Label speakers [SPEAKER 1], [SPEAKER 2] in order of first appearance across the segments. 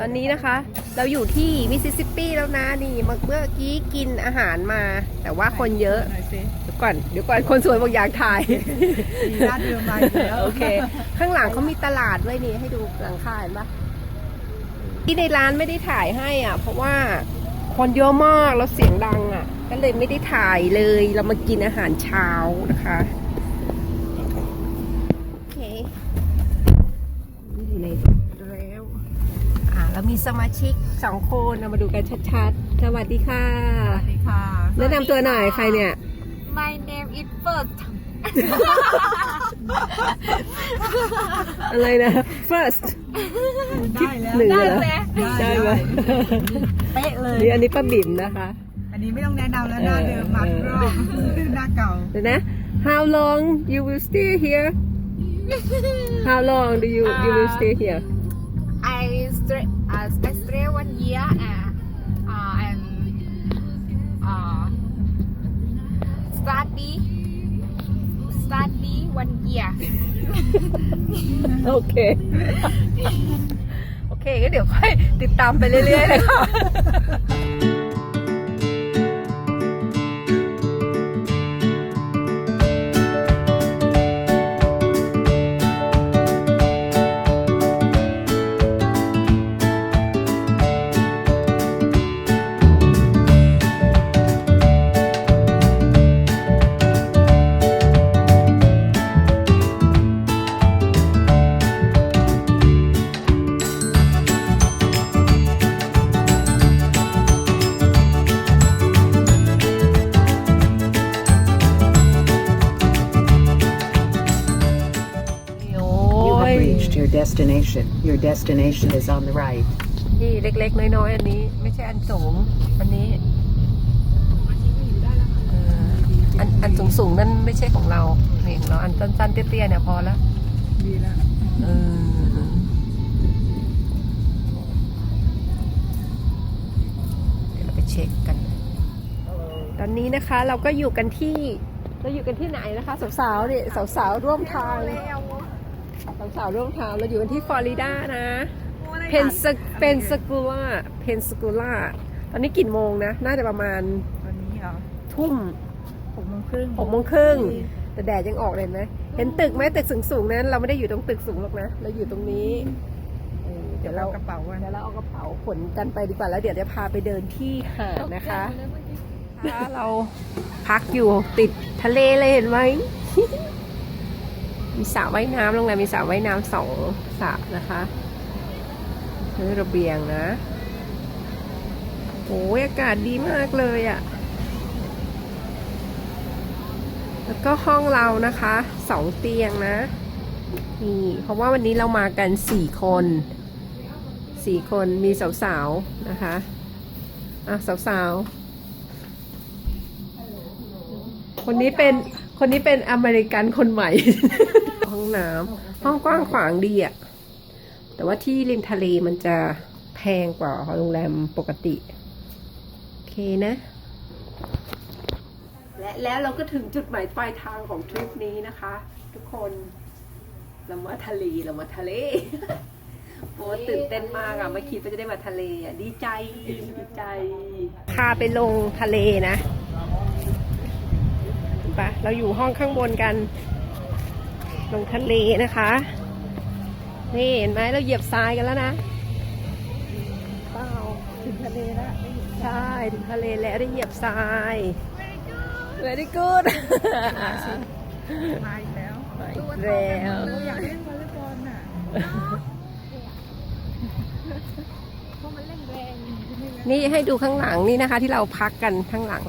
[SPEAKER 1] ตอนนี้นะคะ เราอยู่ที่มิสซิสซิปปีแล้วนะ นี่เมื่อเมื่อกี้กินอาหารมา แต่ว่าคนเยอะ
[SPEAKER 2] หน่อยสิ
[SPEAKER 1] เดี๋ยวก่อนเดี๋ยวก่อนคนสวยบอกอยากถ่าย
[SPEAKER 2] มีหน้าเดิมมาอีกแล้ว
[SPEAKER 1] โอเค ข้างหลังเขามีตลาดด้วยนี่ให้ดูหลังคาเห็นปะที่ในร้านไม่ได้ถ่ายให้อะ เพราะว่าคนเยอะมากแล้วเสียงดังอะ ก็เลยไม่ได้ถ่ายเลยเรามากินอาหารเช้านะคะโอเคอยู่ในแล้ว อ่าเรามี สมาชิกสองคนเรามาดูกันชัดๆ สวัสดีค่ะ
[SPEAKER 2] สวัสดีค่ะ
[SPEAKER 1] แนะนำตัวหน่อยใครเนี่ย
[SPEAKER 3] My name is First
[SPEAKER 1] อะไรนะ first
[SPEAKER 2] ได้แล้ว
[SPEAKER 1] หนึ่ง
[SPEAKER 3] ได้
[SPEAKER 1] เหรอ
[SPEAKER 3] ไหม
[SPEAKER 1] ได้ไหม
[SPEAKER 2] เป๊ะเลย
[SPEAKER 1] นี่อันนี้ป้าบิ่มนะคะ
[SPEAKER 2] อันนี้ไม่ต้องแนะนำแล้วหน้าเดิมมาทุกรอบหน้าเก่า
[SPEAKER 1] เดี๋ยวนะ How long you will stay here How long do you you will stay here
[SPEAKER 3] I stay uh, I stay one year and uh, and uh, study study one year
[SPEAKER 1] โอเค โอเคก็เดี๋ยวค่อยติดตามไปเรื่อยๆเลยค่ะ
[SPEAKER 4] your destination. Your destination is on the right.
[SPEAKER 1] นี่เล็กๆ น้อยๆ อันนี้ ไม่ใช่อันสูง อันนี้เอออันอันสูงๆ นั่นไม่ใช่ของเรานี่ของเราอันสั้นๆ เตี้ยๆ เนี่ยพอแล้ว
[SPEAKER 2] ดีแล้ว
[SPEAKER 1] เออ เดี๋ยวเราไปเช็คกัน ตอนนี้นะคะเราก็อยู่กันที่ เราอยู่กันที่ไหนนะคะ สาวๆเนี่ยสาวๆ ร่วมทาง สาวๆร่วมทางเราอยู่กันที่ฟลอริดานะ เพนสเพนสกูล่าเพนสกูล่าตอนนี้กี่โมงนะ น่าจะประมาณ
[SPEAKER 2] ตอนนี้เหรอ
[SPEAKER 1] ทุ่ม
[SPEAKER 2] หกโมงครึ่ง
[SPEAKER 1] หกโมงครึ่งแต่แดดยังออกเลยไหมเห็นตึกไหมตึกสูงๆนั้น เราไม่ได้อยู่ตรงตึกสูงหรอกนะเราอยู่ตรงนี้เออเดี๋ยวเรา
[SPEAKER 2] กระเป๋าวัน
[SPEAKER 1] เดี๋ยวเราเอากระเป๋าขนกันไปดีกว่าแล้วเดี๋ยวจะพาไปเดินที่หาดนะคะถ้าเราพักอยู่ติดทะเลเลยเห็นไหม มีสระว่ายน้ำโรงแรมมีสระว่ายน้ำสองสระนะคะนี่ระเบียงนะโอ้ยอากาศดีมากเลยอะ่ะ แล้วก็ห้องเรานะคะสองเตียงนะนี่เพราะว่าวันนี้เรามากันสี่คนสี่คนมีสาวๆนะคะอะสาวๆคนนี้เป็น คนนี้เป็นอเมริกันคนใหม่ ห้องน้ำห้องกว้างขวางดีอะแต่ว่าที่ริมทะเลมันจะแพงกว่าโรงแรมปกติ โอเคนะ และแล้วเราก็ถึงจุดหมายปลายทางของทริปนี้นะคะ ทุกคนเรามาทะเลเรามาทะเลโอ้ตื่นเต้นมากอะไม่คิดว่าจะได้มาทะเลอะดีใจดีใจพาไปลงทะเลนะไปะเราอยู่ห้องข้างบนกัน ลงทะเลนะคะ นี่เห็นไหมเราเหยียบทรายกันแล้วนะเปล่าถึงทะเลแล้วใช่ถึงทะเลแล้วได้เหยียบทราย very good
[SPEAKER 2] มาอีกแล้ว
[SPEAKER 1] มาอีกแล้ว
[SPEAKER 2] เราอยากเล่นวอลเลย์บอลน่ะ
[SPEAKER 1] นี่ให้ดูข้างหลังนี่นะคะ ที่เราพักกันข้างหลัง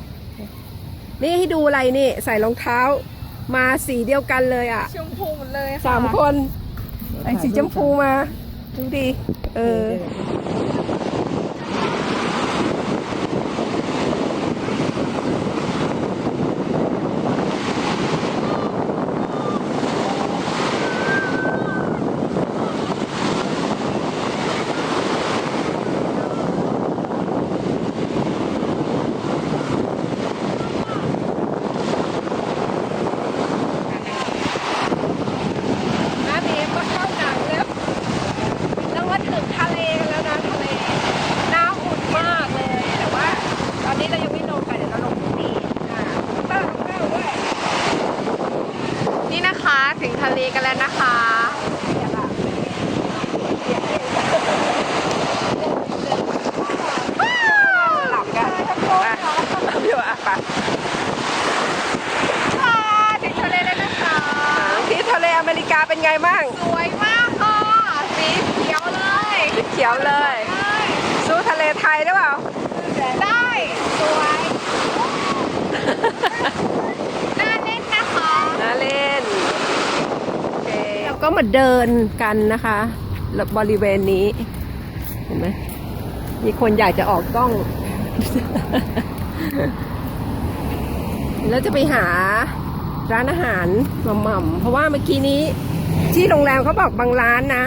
[SPEAKER 1] นี่ให้ดูอะไรนี่ ใส่รองเท้า มาสีเดียวกันเลยอะ
[SPEAKER 3] ชมพูหมดเลยค่ะ
[SPEAKER 1] สามคนใส่สีชมพูมา ดูดิเออ น้าเมย์ก็เข้าหนังแล้วแล้วมาถึงทะเลกันแล้วนะทะเล ไงบ้าง
[SPEAKER 3] สวยมากค่ะ สีเขียวเลย
[SPEAKER 1] สีเขียวเลย สู้ทะเลไทยได้เปล่า
[SPEAKER 3] ได้ สวยน่าเล่นนะคะ
[SPEAKER 1] น่าเล่นโอเคเราก็มาเดินกันนะคะ บริเวณนี้ เห็นไหมมีคนอยากจะออกกล้อง แล้วจะไปหาร้านอาหารหม่ำๆเพราะว่าเมื่อกี้นี้ ที่โรงแรมเขาบอกบางร้านนะ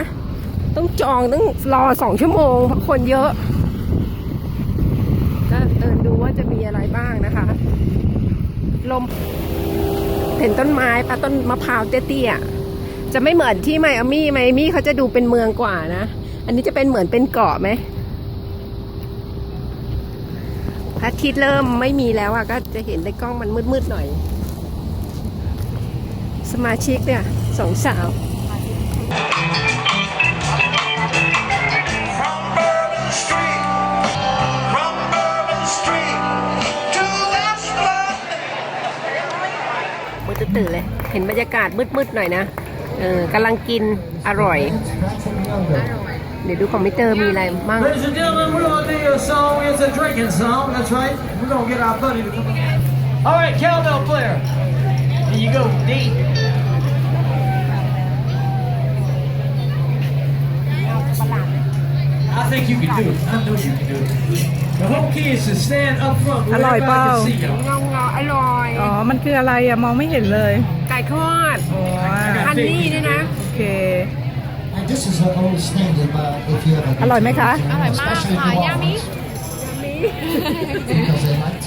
[SPEAKER 1] ต้องจองต้องรอสองชั่วโมงเพราะคนเยอะก็เดินดูว่าจะมีอะไรบ้างนะคะ ลมเห็นต้นไม้ปะต้นมะพร้าวเตี้ยๆจะไม่เหมือนที่ไมอามี่ไมอามี่เขาจะดูเป็นเมืองกว่านะ อันนี้จะเป็นเหมือนเป็นเกาะไหมพระอาทิตย์เริ่มไม่มีแล้วอะก็จะเห็นในกล้องมันมืดๆหน่อย สมาชิกเนี่ย สองสาว
[SPEAKER 5] From Bourbon Street, from Bourbon Street to West London.
[SPEAKER 1] มืดตื่นเลย เห็นบรรยากาศมืดๆหน่อยนะ เออกำลังกินอร่อย เดี๋ยวดูคอมพิวเตอร์มีอะไรมั่ง
[SPEAKER 6] Ladies and gentlemen, we're gonna do a song. It's a drinking song. That's right. We're gonna get our buddy to come. All right, cowbell player. There you go, D. think you can do it. I know you can do it. The whole key is to stand up front where
[SPEAKER 2] Alright,
[SPEAKER 6] everybody
[SPEAKER 2] Bao.
[SPEAKER 6] can see y'all.
[SPEAKER 1] เงาเงาๆอร่อย
[SPEAKER 2] อ๋อ มันคืออะไรอะมองไม่เห็นเลย
[SPEAKER 1] ไก่ทอด
[SPEAKER 2] อ๋อ
[SPEAKER 1] ฮันนี่ด้วยนะ
[SPEAKER 2] โอเค
[SPEAKER 7] And this is an old standard, but if you have a
[SPEAKER 2] อร่อยไหมคะ
[SPEAKER 3] อร่อยมากค่ะยามิ
[SPEAKER 7] because they like